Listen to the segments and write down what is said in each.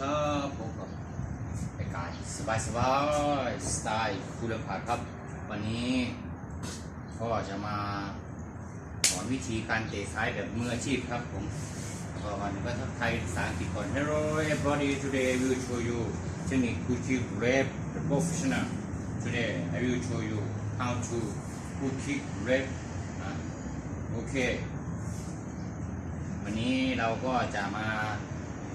ครับผมกับรายการสบายสบายสไตล์คุณภาพครับ วันนี้ก็จะมาสอนวิธีการเตะซ้ายแบบมืออาชีพครับผมแล้วก็วันนี้ก็ทักไทายภาษาอังกฤษก่อน Hello everybody today I will show you technique to kick rep the professional today I will show you how to good kick rep โอเค วันนี้เราก็จะมา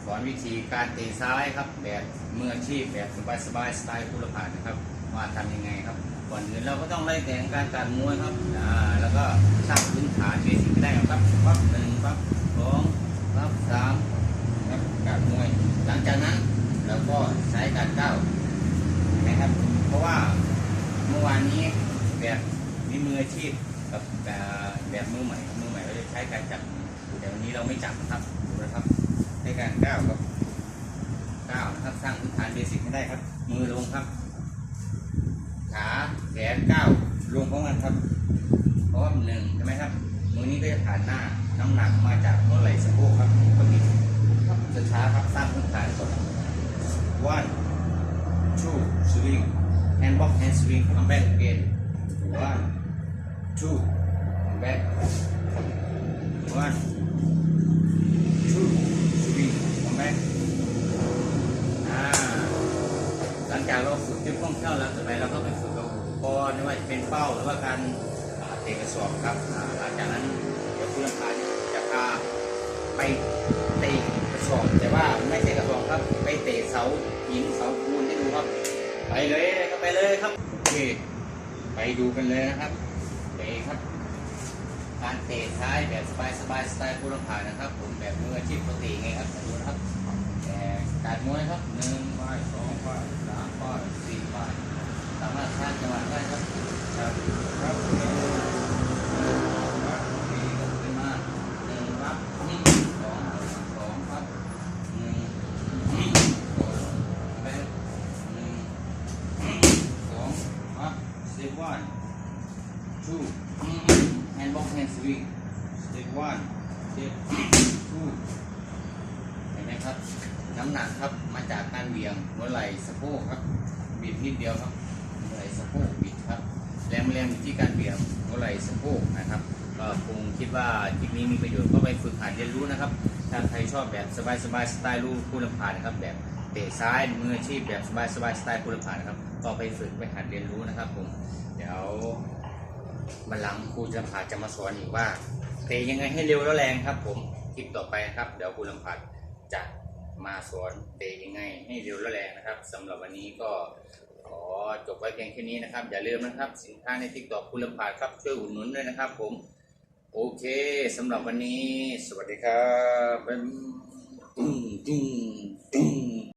สอนวิธีการเตะซ้ายครับ แบบมืออาชีพแบบสบายๆสไตล์คุณภาพนะครับว่าทำยังไงครับ ก่อนอื่นเราก็ต้องไล่แต่งการการมวยครับอ่าแล้วก็สร้างพื้นฐานเบสิกให้ได้ครับปั๊บหนึ่งปั๊บสองปั๊บสามครับการมวย หลังจากนั้นเราก็ใช้การก้าวนะครับ เพราะว่าเมื่อวานนี้แบบมีมืออาชีพกับแบบมือใหม่มือใหม่เราจะใช้การจับแต่วันนี้เราไม่จับนะครับดูนะครับ ในการก้าวครับก้าวนะครับสร้างพื้นฐานเบสิกให้ได้ครับ มือลงครับ ขาแขนก้าวลงพร้อมกันครับเพราะว่าหนึ่งใช่ไหมครับ มือนี้ก็จะผ่านหน้าน้ำหนักมาจากหัวไหล่สะโพกครับปกติครับช้าครับสร้างพื้นฐานก่อน one two swing hand box hand swing come back again one two back one two three come back อ่า หลัง จากเราฝึกที่คล่องแคล่วแล้วต่อไปเราก็ไปฝึกกับอุปกรณ์ไม่ว่าจะเป็นเป้าหรือว่าการเตะกระสอบครับหลังจากนั้นเดี๋ยวคุณลำพาจะพาไปเตะกระสอบแต่ว่าไม่ใช่กระสอบครับ ไปเตะเสาหินเสาปูนให้ดูครับ ไปเลยครับไปเลยครับโอเคไปดูกันเลยนะครับเตะครับ การเตะซ้ายแบบสบายๆสไตล์คุณลำพานะครับ ผมแบบมืออาชีพปกติไงครับดูนะครับแต่การมวยครับหนึ่งป้ายสองป้ายสามป้ายสี่ป้ายสามารถสร้างจังหวะได้ครับครับครับหนึ่งครับสี่ก็ขึ้นมาหนึ่งรับหนึ่งสองสองครับหนึ่งสองแปดหนึ่งสองครับ สิบวัน two hand box hand swing step one step two เห็นไหมครับ น้ำหนักครับมาจากการเบี่ยงหัวไหล่สะโพกครับ บิดนิดเดียวครับหัวไหล่สะโพกบิดครับ แรงแรงอยู่ที่การเบี่ยงหัวไหล่สะโพกนะครับ ก็คงคิดว่าคลิปนี้มีประโยชน์ก็ไปฝึกหัดเรียนรู้นะครับ ถ้าใครชอบแบบสบายๆสไตล์ลูกผู้ลำพานนะครับแบบ เตะซ้ายมืออาชีพแบบสบายๆสไตล์ผู้ลำพานนะครับ ก็ไปฝึกไปหัดเรียนรู้นะครับผม เดี๋ยวบันหลังครูจะพาจะมาสอนอีกว่าเตะยังไงให้เร็วและแรงครับ ผมคลิปต่อไปนะครับ เดี๋ยวครูลำพัดจะมาสอนเตะยังไงให้เร็วและแรงนะครับสำหรับวันนี้ก็ขอจบไว้เพียงแค่นี้นะครับ อย่าลืมนะครับ สินค้าในทิกตอกครูลำพัดครับช่วยอุดหนุนด้วยนะครับ ผม โอเคสำหรับวันนี้ สวัสดีครับตึ้งตึ้งตึ้ง